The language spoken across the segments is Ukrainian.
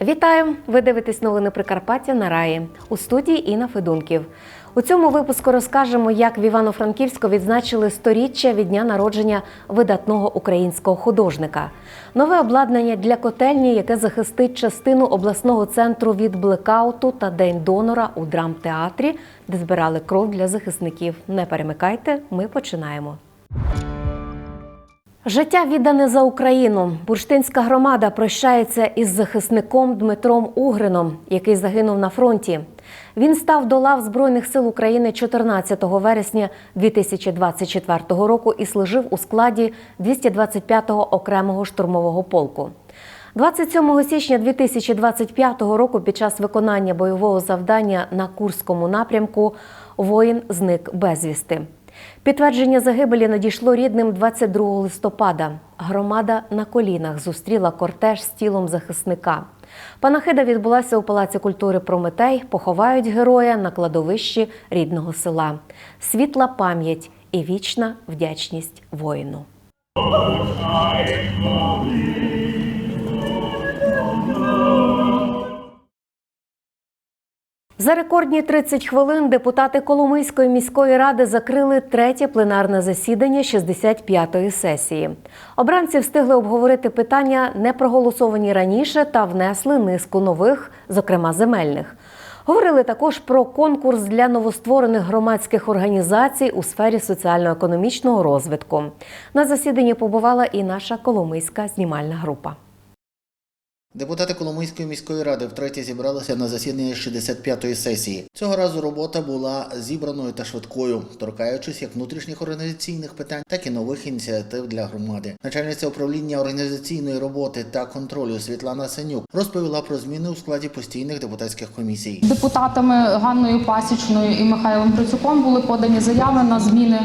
Вітаю! Ви дивитесь новини Прикарпаття на Раї у студії Інна Федунків. У цьому випуску розкажемо, як в Івано-Франківську відзначили сторіччя від дня народження видатного українського художника, нове обладнання для котельні, яке захистить частину обласного центру від блекауту та день донора у драмтеатрі, де збирали кров для захисників. Не перемикайте, ми починаємо. Життя віддане за Україну. Бурштинська громада прощається із захисником Дмитром Угрином, який загинув на фронті. Він став до лав Збройних сил України 14 вересня 2024 року і служив у складі 225-го окремого штурмового полку. 27 січня 2025 року під час виконання бойового завдання на Курському напрямку воїн зник безвісти. Підтвердження загибелі надійшло рідним 22 листопада. Громада на колінах зустріла кортеж з тілом захисника. Панахида відбулася у Палаці культури Прометей. Поховають героя на кладовищі рідного села. Світла пам'ять і вічна вдячність воїну. За рекордні 30 хвилин депутати Коломийської міської ради закрили третє пленарне засідання 65-ї сесії. Обранці встигли обговорити питання, не проголосовані раніше, та внесли низку нових, зокрема земельних. Говорили також про конкурс для новостворених громадських організацій у сфері соціально-економічного розвитку. На засіданні побувала і наша Коломийська знімальна група. Депутати Коломийської міської ради втретє зібралися на засідання 65-ї сесії. Цього разу робота була зібраною та швидкою, торкаючись як внутрішніх організаційних питань, так і нових ініціатив для громади. Начальниця управління організаційної роботи та контролю Світлана Сенюк розповіла про зміни у складі постійних депутатських комісій. Депутатами Ганною Пасічною і Михайлом Грицюком були подані заяви на зміни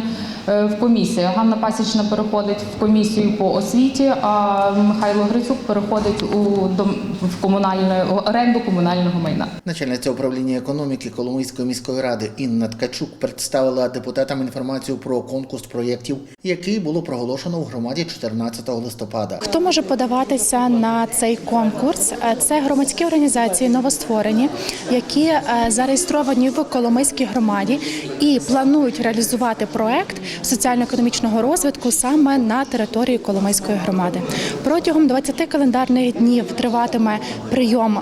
е, в комісії. Ганна Пасічна переходить в комісію по освіті, а Михайло Грицюк переходить у дом- в комунальну оренду комунального майна. Начальниця управління економіки Коломийської міської ради Інна Ткачук представила депутатам інформацію про конкурс проєктів, який було проголошено у громаді 14 листопада. Хто може подаватися на цей конкурс? Е, Це громадські організації новостворені, які е, зареєстровані в Коломийській громаді і планують реалізувати проект соціально-економічного розвитку саме на території Коломийської громади. Протягом 20 календарних днів триватиме прийом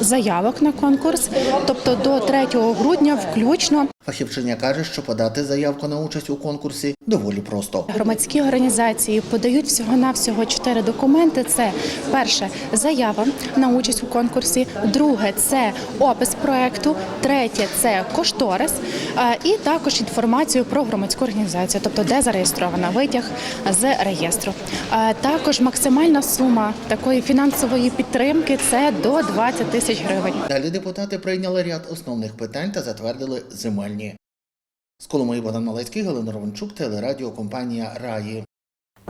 заявок на конкурс, тобто до 3 грудня включно. Фахівчиня каже, що подати заявку на участь у конкурсі доволі просто. Громадські організації подають всього-навсього чотири документи. Це перше заява на участь у конкурсі, друге це опис проекту, третє це кошторис і також інформацію про громадську організацію, тобто де зареєстрована витяг з реєстру. Також максимальна сума такої фінансової підтримки це до 20 тисяч гривень. Далі депутати прийняли ряд основних питань та затвердили земельні. З Коломиї Богдан Малецький, Галина Романчук, телерадіокомпанія Раї.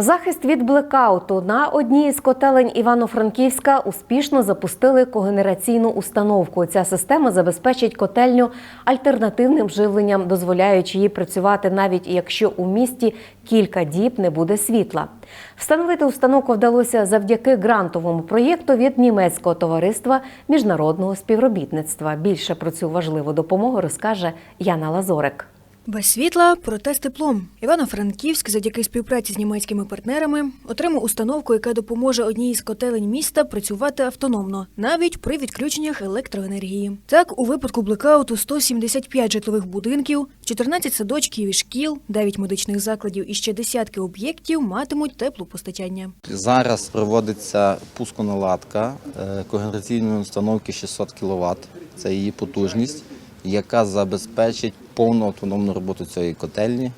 Захист від блекауту на одній із котелень Івано-Франківська успішно запустили когенераційну установку. Ця система забезпечить котельню альтернативним живленням, дозволяючи їй працювати навіть якщо у місті кілька діб не буде світла. Встановити установку вдалося завдяки грантовому проєкту від німецького товариства міжнародного співробітництва. Більше про цю важливу допомогу розкаже Яна Лазорик. Без світла, проте з теплом. Івано-Франківськ, завдяки співпраці з німецькими партнерами, отримав установку, яка допоможе одній із котелень міста працювати автономно, навіть при відключеннях електроенергії. Так, у випадку блекауту 175 житлових будинків, 14 садочків і шкіл, 9 медичних закладів і ще десятки об'єктів матимуть теплопостачання. Зараз проводиться пусконаладка е, когенераційної установки 600 кВт. Це її потужність, яка забезпечить повну автономну роботу цієї котельні,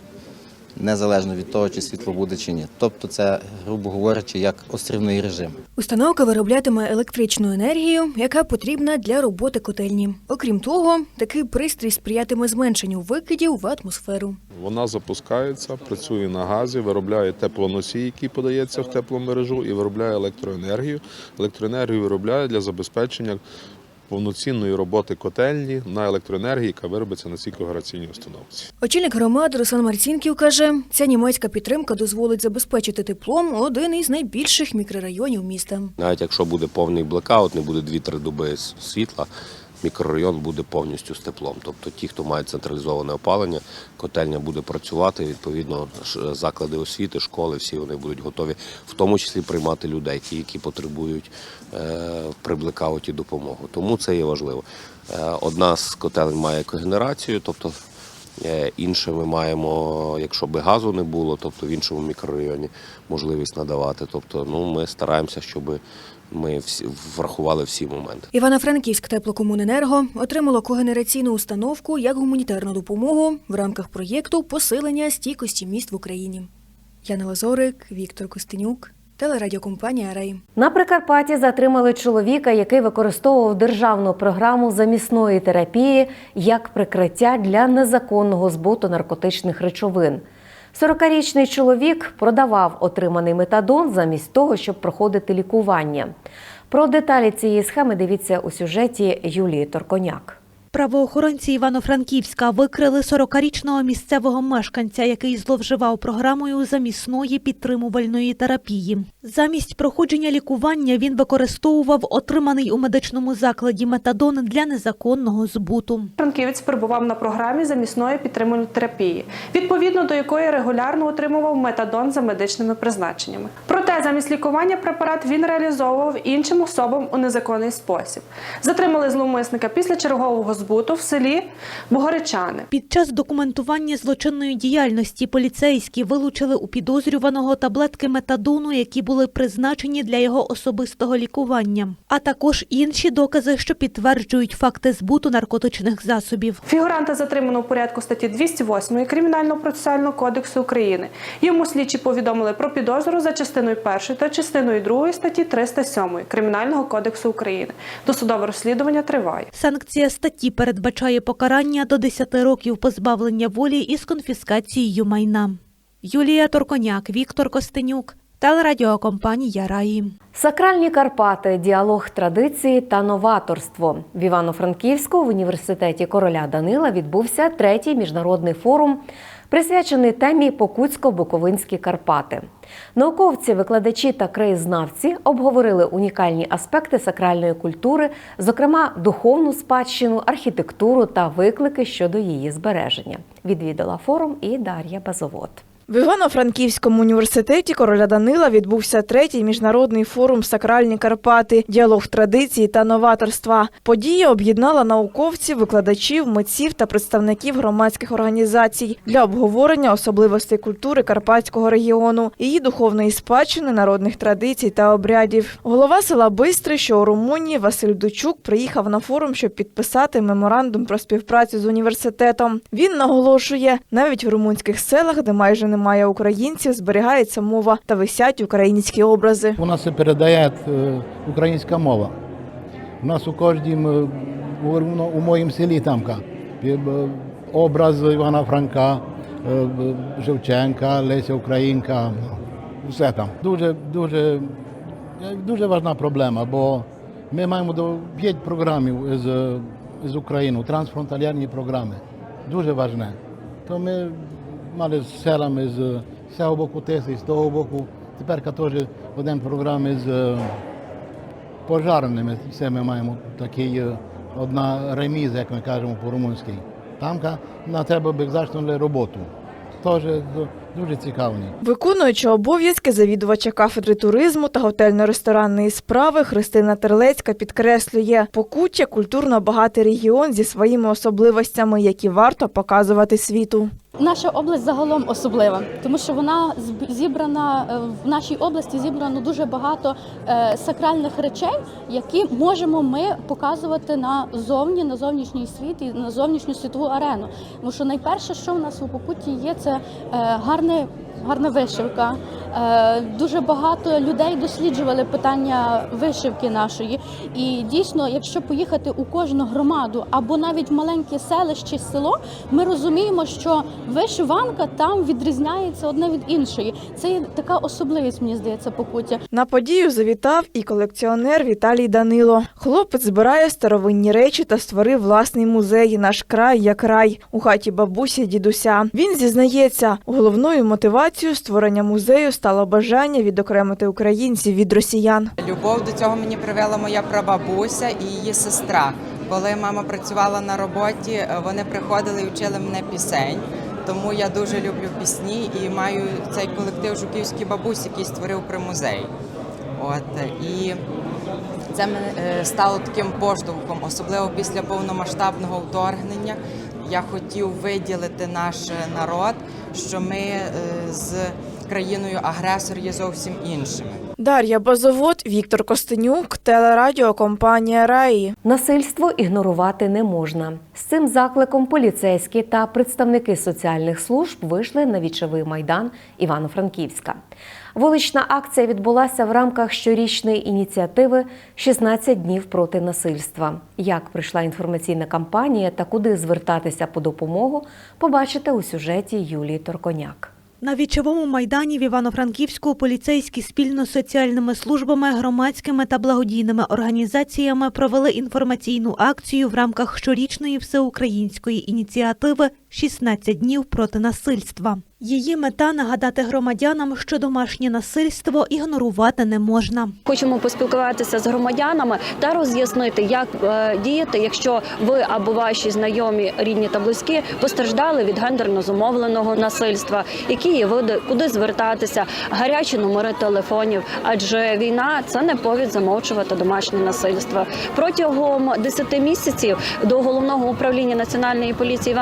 незалежно від того, чи світло буде чи ні. Тобто, це, грубо говорячи, як острівний режим. Установка вироблятиме електричну енергію, яка потрібна для роботи котельні. Окрім того, такий пристрій сприятиме зменшенню викидів в атмосферу. Вона запускається, працює на газі, виробляє теплоносій, який подається в тепломережу, і виробляє електроенергію. Електроенергію виробляє для забезпечення повноцінної роботи котельні на електроенергії, яка виробиться на цій когераційній установці. Очільник громади Руслан Марцінків каже, ця німецька підтримка дозволить забезпечити теплом один із найбільших мікрорайонів міста. Навіть якщо буде повний блекаут, не буде 2-3 доби світла, мікрорайон буде повністю з теплом. Тобто ті, хто мають централізоване опалення, котельня буде працювати. Відповідно, заклади освіти, школи, всі вони будуть готові, в тому числі приймати людей, ті, які потребують е, при блекауті допомогу. Тому це є важливо. Е, одна з котелень має когенерацію, тобто Е, Інше ми маємо, якщо би газу не було, тобто в іншому мікрорайоні можливість надавати. Тобто, ну ми стараємося, щоб ми всі врахували всі моменти. Івано-Франківськ теплокомуненерго отримало когенераційну установку як гуманітарну допомогу в рамках проєкту посилення стійкості міст в Україні. Яна Лазорик, Віктор Костенюк, телерадіокомпанія Рей. На Прикарпатті затримали чоловіка, який використовував державну програму замісної терапії як прикриття для незаконного збуту наркотичних речовин. 40-річний чоловік продавав отриманий метадон замість того, щоб проходити лікування. Про деталі цієї схеми дивіться у сюжеті Юлії Торконяк. Правоохоронці Івано-Франківська викрили 40-річного місцевого мешканця, який зловживав програмою замісної підтримувальної терапії. Замість проходження лікування він використовував отриманий у медичному закладі метадон для незаконного збуту. Франківець перебував на програмі замісної підтримувальної терапії, відповідно до якої регулярно отримував метадон за медичними призначеннями. Проте замість лікування препарат він реалізовував іншим особам у незаконний спосіб. Затримали зловмисника після чергового збуту в селі Богоречани. Під час документування злочинної діяльності поліцейські вилучили у підозрюваного таблетки метадону, які були призначені для його особистого лікування, а також інші докази, що підтверджують факти збуту наркотичних засобів. Фігуранта затримано у порядку статті 208 Кримінального процесуального кодексу України. Йому слідчі повідомили про підозру за частиною 1 та частиною 2 статті 307 Кримінального кодексу України. Досудове розслідування триває. Санкція статті передбачає покарання до 10 років позбавлення волі із конфіскацією майна. Юлія Торконяк, Віктор Костенюк, телерадіокомпанія Раї. Сакральні Карпати, діалог традиції та новаторство. В Івано-Франківську в університеті короля Данила відбувся третій міжнародний форум, присвячений темі Покутсько-Буковинські Карпати. Науковці, викладачі та краєзнавці обговорили унікальні аспекти сакральної культури, зокрема духовну спадщину, архітектуру та виклики щодо її збереження. Відвідала форум і Дар'я Базовод. В Івано-Франківському університеті короля Данила відбувся третій міжнародний форум Сакральні Карпати, діалог традиції та новаторства. Подія об'єднала науковців, викладачів, митців та представників громадських організацій для обговорення особливостей культури карпатського регіону, її духовної спадщини, народних традицій та обрядів. Голова села Бистри, що у Румунії, Василь Дучук приїхав на форум, щоб підписати меморандум про співпрацю з університетом. Він наголошує, навіть в румунських селах, де майже немає українців, зберігається мова та висять українські образи. У нас передає е, українська мова. У нас у кожнім, у, ну, у моїм селі тамка образ Івана Франка, е, Шевченка, Леся Українка, ну, все там. Дуже, дуже, е, дуже важна проблема, бо ми маємо до 5 програмів з, з України, трансфронталярні програми. Дуже важне. То ми цього боку Теси, з того боку. Тепер теж один програм з е, пожарними. Все ми маємо такий одна реміза, як ми кажемо по-румунськи. Тамка на треба би зачнули роботу. Теж дуже цікаві. Виконуючи обов'язки завідувача кафедри туризму та готельно-ресторанної справи, Христина Терлецька підкреслює, Покуття культурно багатий регіон зі своїми особливостями, які варто показувати світу. Наша область загалом особлива, тому що вона зібрана е, в нашій області зібрано дуже багато е, сакральних речей, які можемо ми показувати на зовні, на зовнішній світ і на зовнішню світову арену. Тому що найперше, що в нас у Покутті є, це е, гарне гарна вишивка. Е, Дуже багато людей досліджували питання вишивки нашої. І дійсно, якщо поїхати у кожну громаду або навіть маленьке селище, село, ми розуміємо, що вишиванка там відрізняється одне від іншої. Це є така особливість, мені здається, покуття. На подію завітав і колекціонер Віталій Данило. Хлопець збирає старовинні речі та створив власний музей Наш край як рай у хаті бабусі дідуся. Він зізнається, головною мотивацією створення музею стало бажання відокремити українців від росіян. Любов до цього мені привела моя прабабуся і її сестра. Коли мама працювала на роботі, е, вони приходили і вчили мене пісень. Тому я дуже люблю пісні і маю цей колектив Жуківські бабусі, який створив при музеї. От е, і це е, стало таким поштовхом, особливо після повномасштабного вторгнення. Я хотів виділити наш е, народ, що ми е, з країною агресор є зовсім іншими. Дар'я Базовод, Віктор Костенюк, телерадіокомпанія Раї. Насильство ігнорувати не можна. З цим закликом поліцейські та представники соціальних служб вийшли на вічовий майдан Івано-Франківська. Вулична акція відбулася в рамках щорічної ініціативи «16 днів проти насильства. Як пройшла інформаційна кампанія та куди звертатися по допомогу, побачите у сюжеті Юлії Торконяк. На вічовому майдані в Івано-Франківську поліцейські спільно з соціальними службами, громадськими та благодійними організаціями провели інформаційну акцію в рамках щорічної всеукраїнської ініціативи «16 днів проти насильства. Її мета нагадати громадянам, що домашнє насильство ігнорувати не можна. Хочемо поспілкуватися з громадянами та роз'яснити, як е, діяти, якщо ви або ваші знайомі, рідні та близькі постраждали від гендерно зумовленого насильства, які є види, куди звертатися, гарячі номери телефонів. Адже війна це не повід замовчувати домашнє насильство. Протягом 10 місяців до головного управління національної поліції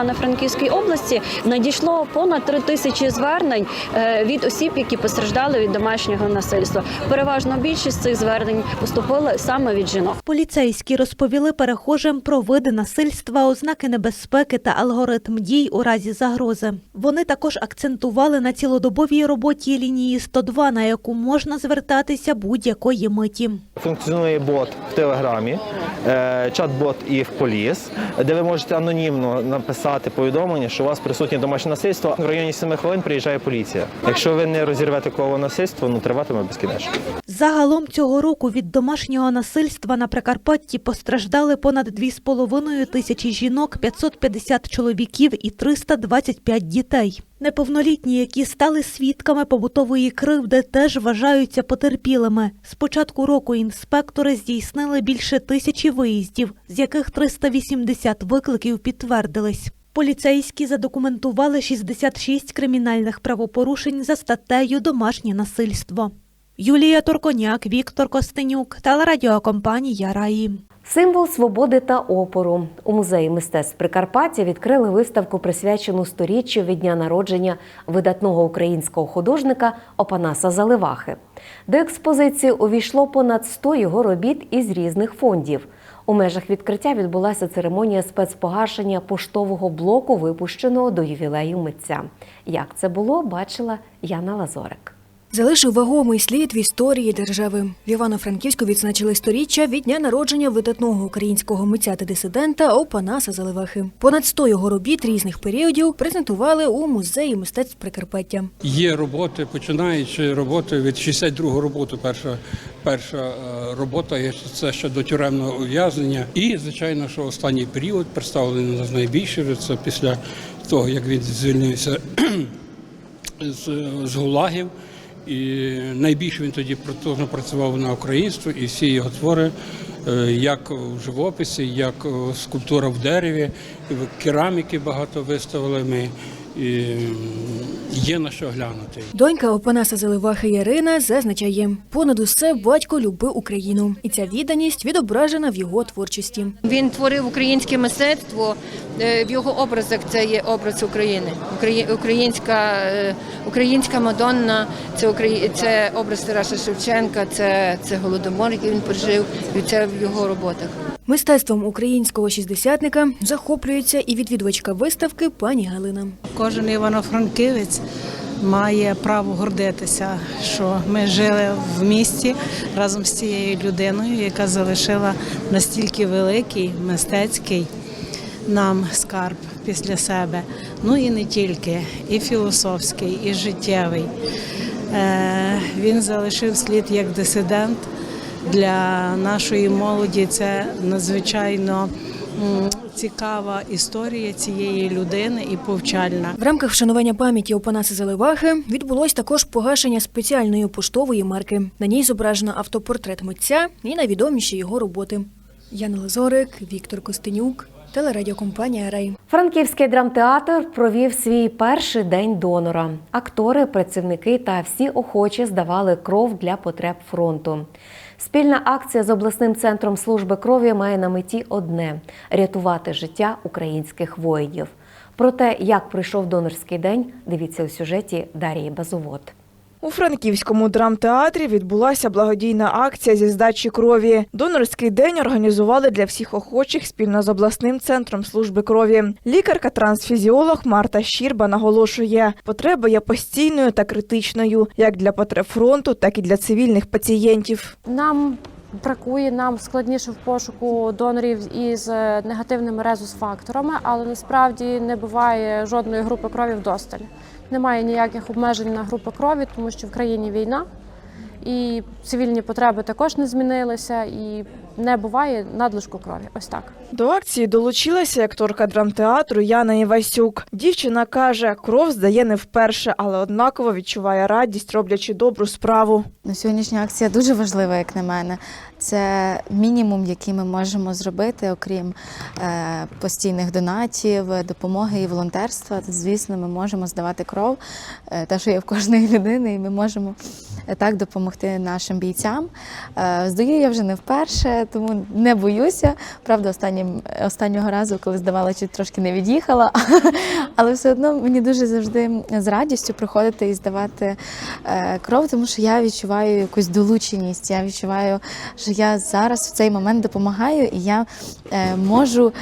Івано-Франківської області надійшло понад 3 тисячі звернень е, від осіб, які постраждали від домашнього насильства. Переважно більшість цих звернень поступили саме від жінок. Поліцейські розповіли перехожим про види насильства, ознаки небезпеки та алгоритм дій у разі загрози. Вони також акцентували на цілодобовій роботі лінії 102, на яку можна звертатися будь-якої миті. Функціонує бот в Телеграмі, е, чат-бот і в поліс, де ви можете анонімно написати повідомлення, що у вас присутнє домашнє насильство. В районі 7 хвилин приїжджає поліція. Якщо ви не розірвете коло насильства, ну триватиме безкінечно. Загалом цього року від домашнього насильства на Прикарпатті постраждали понад 2,5 тисячі жінок, 550 чоловіків і 325 дітей. Неповнолітні, які стали свідками побутової кривди, теж вважаються потерпілими. З початку року інспектори здійснили більше тисячі виїздів, з яких 380 викликів підтвердились. Поліцейські задокументували 66 кримінальних правопорушень за статтею Домашнє насильство. Юлія Торконяк, Віктор Костенюк, телерадіокомпанія Раї. Символ свободи та опору у музеї мистецтв Прикарпаття відкрили виставку, присвячену сторіччю від дня народження видатного українського художника Опанаса Заливахи. До експозиції увійшло понад 100 його робіт із різних фондів. У межах відкриття відбулася церемонія спецпогашення поштового блоку, випущеного до ювілею митця. Як це було, бачила Яна Лазорик. Залишив вагомий слід в історії держави. В Івано-Франківську відзначили сторіччя від дня народження видатного українського митця та дисидента Опанаса Заливахи. Понад 100 його робіт різних періодів презентували у музеї мистецтв Прикарпаття. Є роботи, починаючи роботи від 62-го роботи. Перша перша е, робота є це ще до тюремного ув'язнення. І звичайно, що останній період представлений найбільше. Це після того, як він звільнився з, з гулагів. І найбільше він тоді протужно працював на українство, і всі його твори, е, як в живописі, як е, скульптура в дереві, кераміки багато виставили ми. І є на що глянути. Донька Опанаса Заливахи Ярина зазначає, понад усе батько любив Україну, і ця відданість відображена в його творчості. Він творив українське мистецтво. е, В його образах це є образ України. Українська, е, українська Мадонна, це Украї- це образ Тараса Шевченка, це, це голодомор, який він пережив, і це в його роботах. Мистецтвом українського шістдесятника захоплюється і відвідувачка виставки пані Галина. Кожен івано-франківець має право гордитися, що ми жили в місті разом з цією людиною, яка залишила настільки великий мистецький нам скарб після себе. Ну і не тільки, і філософський, і життєвий. Е, Він залишив слід як дисидент для нашої молоді. Це надзвичайно цікава історія цієї людини і повчальна. В рамках вшанування пам'яті Опанаса Заливахи відбулось також погашення спеціальної поштової марки. На ній зображено автопортрет митця і найвідоміші його роботи. Яна Лазорик, Віктор Костенюк, телерадіокомпанія Рей. Франківський драмтеатр провів свій перший день донора. Актори, працівники та всі охочі здавали кров для потреб фронту. Спільна акція з обласним центром служби крові має на меті одне рятувати життя українських воїнів. Про те, як пройшов донорський день, дивіться у сюжеті Дарії Базовод. У Франківському драмтеатрі відбулася благодійна акція зі здачі крові. Донорський день організували для всіх охочих спільно з обласним центром служби крові. Лікарка-трансфізіолог Марта Щірба наголошує, потреба є постійною та критичною, як для потреб фронту, так і для цивільних пацієнтів. Нам бракує, нам складніше в пошуку донорів із е, негативними резус-факторами, але насправді не буває жодної групи крові вдосталь. Немає ніяких обмежень на групи крові, тому що в країні війна. І цивільні потреби також не змінилися, і не буває надлишку крові. Ось так. До акції долучилася акторка драмтеатру Яна Івасюк. Дівчина каже, кров здає не вперше, але однаково відчуває радість, роблячи добру справу. Ну, Сьогоднішня акція дуже важлива, як на мене. Це мінімум, який ми можемо зробити, окрім е, постійних донатів, допомоги і волонтерства. То, звісно, ми можемо здавати кров, е, те, що є в кожної людини, і ми можемо е, так допомогти нашим бійцям. Е, здаю я вже не вперше, тому не боюся. Правда, останнім, останнього разу, коли здавала, чи трошки не від'їхала, але все одно мені дуже завжди з радістю приходити і здавати е, кров, тому що я відчуваю якусь долученість. Я відчуваю, що я зараз в цей момент допомагаю, і я е, можу.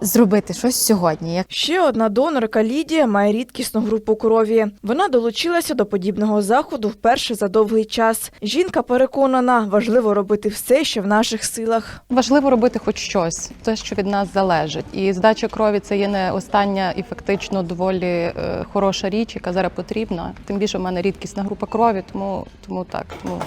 Зробити щось сьогодні. Ще одна донорка Лідія має рідкісну групу крові. Вона долучилася до подібного заходу вперше за довгий час. Жінка переконана, важливо робити все, що в наших силах. Важливо робити хоч щось, те, що від нас залежить. І здача крові це є не остання і фактично доволі е, хороша річ, яка зараз потрібна. Тим більше в мене рідкісна група крові, тому, тому так. Ну,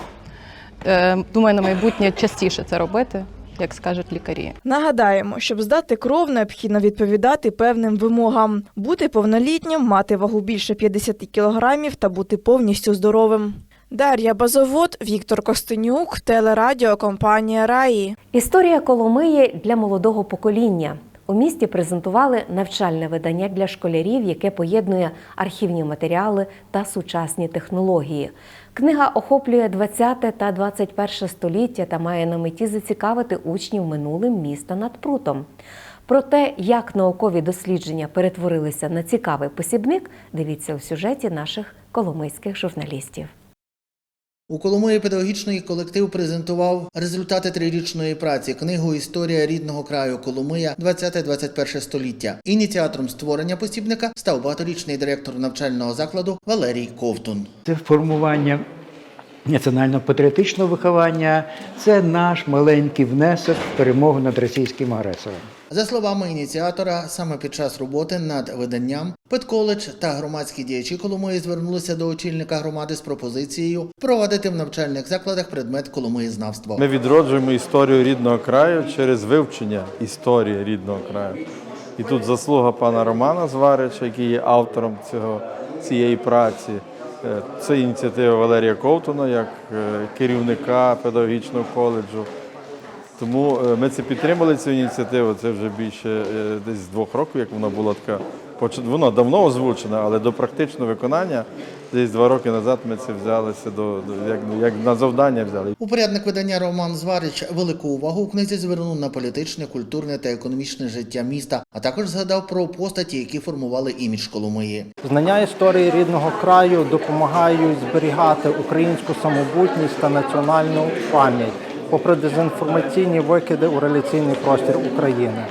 е, думаю, на майбутнє частіше це робити, як скажуть лікарі. Нагадаємо, щоб здати кров, необхідно відповідати певним вимогам: бути повнолітнім, мати вагу більше 50 кілограмів та бути повністю здоровим. Дар'я Базовод, Віктор Костенюк, телерадіокомпанія Раї. Історія Коломиї для молодого покоління. У місті презентували навчальне видання для школярів, яке поєднує архівні матеріали та сучасні технології. Книга охоплює 20 та 21 століття та має на меті зацікавити учнів минулим міста над прутом. Про те, як наукові дослідження перетворилися на цікавий посібник, дивіться у сюжеті наших коломийських журналістів. У Коломиї педагогічний колектив презентував результати трирічної праці книгу Історія рідного краю Коломия 20-21 століття. Ініціатором створення посібника став багаторічний директор навчального закладу Валерій Ковтун. Це формування національно-патріотичного виховання, це наш маленький внесок в перемогу над російським агресором. За словами ініціатора, саме під час роботи над виданням Педколедж та громадські діячі Коломиї звернулися до очільника громади з пропозицією впровадити в навчальних закладах предмет Коломиєзнавство. Ми відроджуємо історію рідного краю через вивчення історії рідного краю. І тут заслуга пана Романа Зварича, який є автором цього, цієї праці. Е, Це ініціатива Валерія Ковтуна як е, керівника педагогічного коледжу. Тому е, ми це підтримали цю ініціативу. Це вже більше е, десь з двох років, як вона була така. Вона давно озвучена, але до практичного виконання десь два роки назад ми це взялися до, до як, як на завдання взяли. Упорядник видання Роман Зварич велику увагу у книзі звернув на політичне, культурне та економічне життя міста, а також згадав про постаті, які формували імідж Коломиї. Знання історії рідного краю допомагають зберігати українську самобутність та національну пам'ять, попри дезінформаційні викиди у реляційний простір України.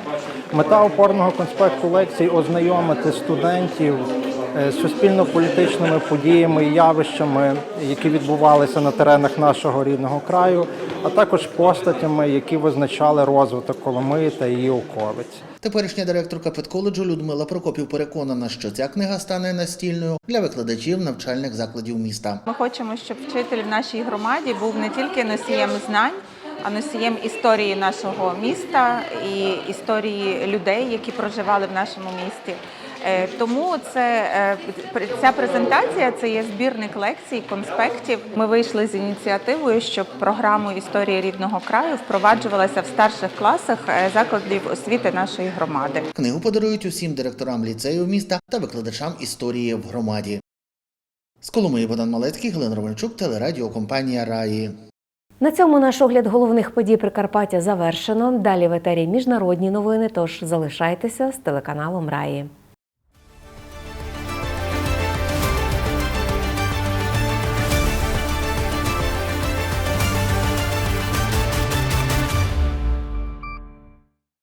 Мета опорного конспекту лекцій ознайомити студентів суспільно-політичними подіями і явищами, які відбувалися на теренах нашого рідного краю, а також постатями, які визначали розвиток Коломиї та її околиць. Теперішня директорка педколеджу Людмила Прокопів переконана, що ця книга стане настільною для викладачів навчальних закладів міста. Ми хочемо, щоб вчитель в нашій громаді був не тільки носієм знань, а носієм історії нашого міста і історії людей, які проживали в нашому місті. Е, Тому це е, ця презентація це є збірник лекцій, конспектів. Ми вийшли з ініціативою, щоб програму історії рідного краю впроваджувалася в старших класах е, закладів освіти нашої громади. Книгу подарують усім директорам ліцеїв міста та викладачам історії в громаді. З Коломиї Богдан Малецький, Галина Романчук, телерадіокомпанія Раї. На цьому наш огляд головних подій Прикарпаття завершено. Далі в етері міжнародні новини. Тож залишайтеся з телеканалом Раї.